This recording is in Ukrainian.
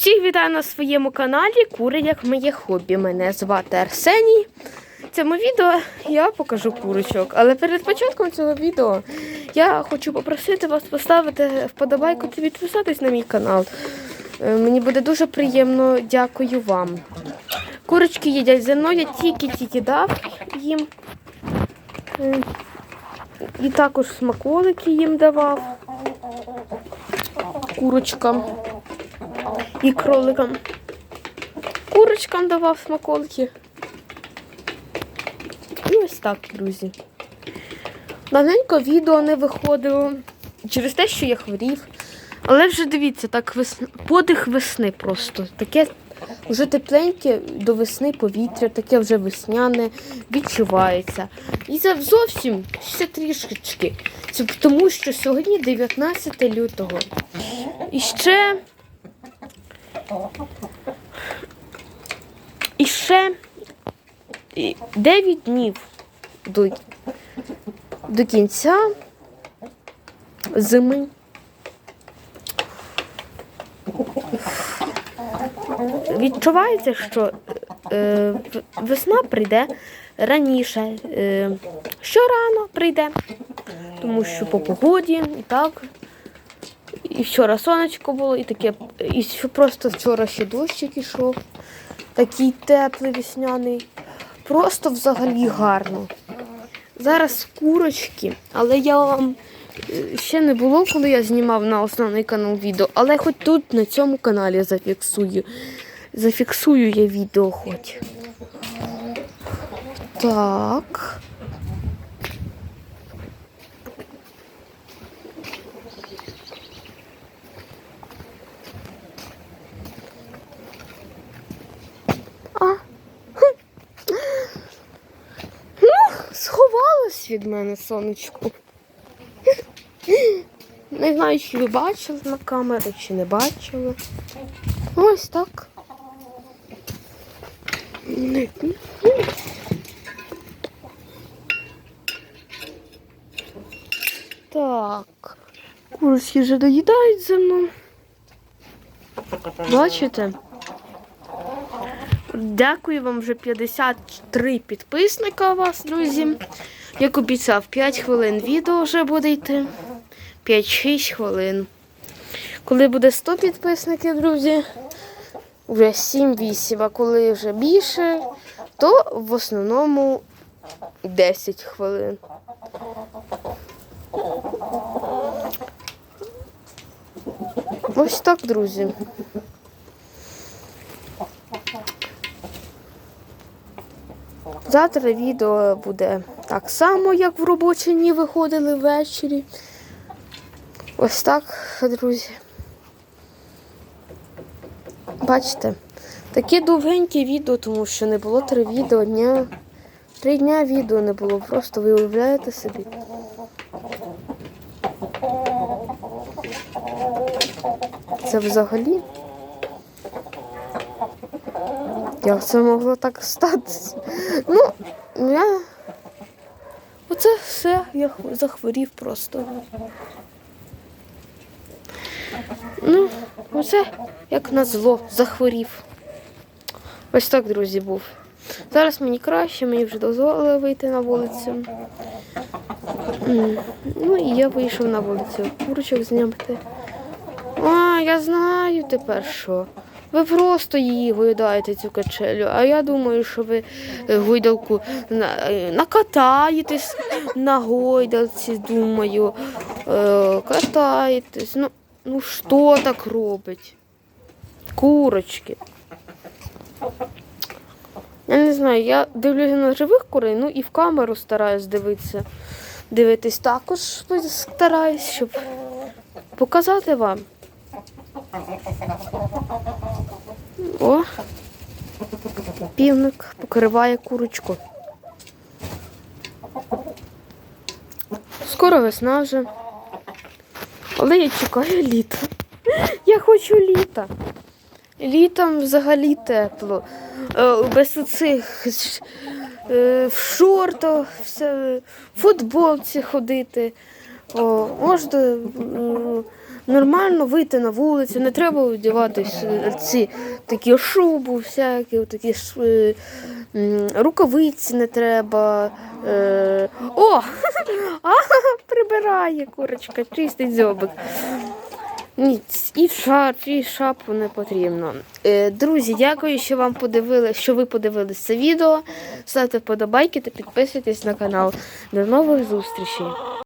Всіх вітаю на своєму каналі Кури як моє хобі. Мене звати Арсеній. В цьому відео я покажу курочок. Але перед початком цього відео я хочу попросити вас поставити вподобайку та підписатись на мій канал. Е, Мені буде дуже приємно, дякую вам. Курочки їдять зерно, я тільки-тільки дав їм. Е, І також смаколики їм давав. Курочкам і кроликам. Курочкам давав смаколики. І ось так, друзі. Давненько відео не виходило через те, що я хворів. Але вже дивіться, так весна... подих весни просто. Таке вже тепленьке до весни повітря, таке вже весняне відчувається. І це зовсім ще трішечки. Це тому що сьогодні 19 лютого. І ще. І ще і 9 днів до, до кінця зими. Відчувається, що е, весна прийде раніше, е, що рано прийде, тому що по погоді і так. І вчора сонечко було, і таке, і просто вчора ще дощик ішов, такий теплий весняний. Просто взагалі гарно. Зараз курочки, але я вам е, ще не було, коли я знімав на основний канал відео, але хоч тут на цьому каналі зафіксую. Зафіксую я відео хоч. Так. А. Хм. Ну, від мене сонечко. Не знаю, чи ви бачили на камері, чи не бачили. Ось так. Так. Курочки вже доїдають зерно. Бачите? Дякую вам вже 53 підписника у вас, друзі. Як обіцяв, 5 хвилин відео вже буде йти. 5-6 хвилин. Коли буде 100 підписників, друзі, вже 7-8, а коли вже більше, то в основному 10 хвилин. Ось так, друзі. Завтра відео буде так само, як в робочі дні виходили ввечері. Ось так, друзі. Бачите, таке довгеньке відео, тому що не було три відео дня. Три дня відео не було, просто ви уявляєте собі. Це взагалі. Як це могло так статися? Ну, я. Оце все, я захворів просто. Ну, оце як на зло захворів. Ось так, друзі, був. Зараз мені краще, мені вже дозволили вийти на вулицю. Ну і я вийшов на вулицю. Курочок зняти. А, я знаю тепер що. Ви просто її гойдаєте цю качелю, а я думаю, що ви е, гойдалку е, накатаєтесь на гойдалці, думаю, е, катаєтесь. Ну, ну що так робить? Курочки. Я не знаю, я дивлюся на живих курей, ну і в камеру стараюсь дивитися. Дивитись також стараюсь, щоб показати вам. О, півник покриває курочку. Скоро весна вже. Але я чекаю літа. Я хочу літа. Літом взагалі тепло. Е, Без оцих е, в шортах, в футболці ходити. Можна нормально вийти на вулицю, не треба одягати ці такі шубу, всякі, такі е, рукавиці не треба. Е, о! А, прибирає курочка, чистить дзьобик. Ні, і шарф, і шапку не потрібно. Е, друзі, дякую, що вам подивили, що ви подивились це відео. Ставте вподобайки та підписуйтесь на канал. До нових зустрічей!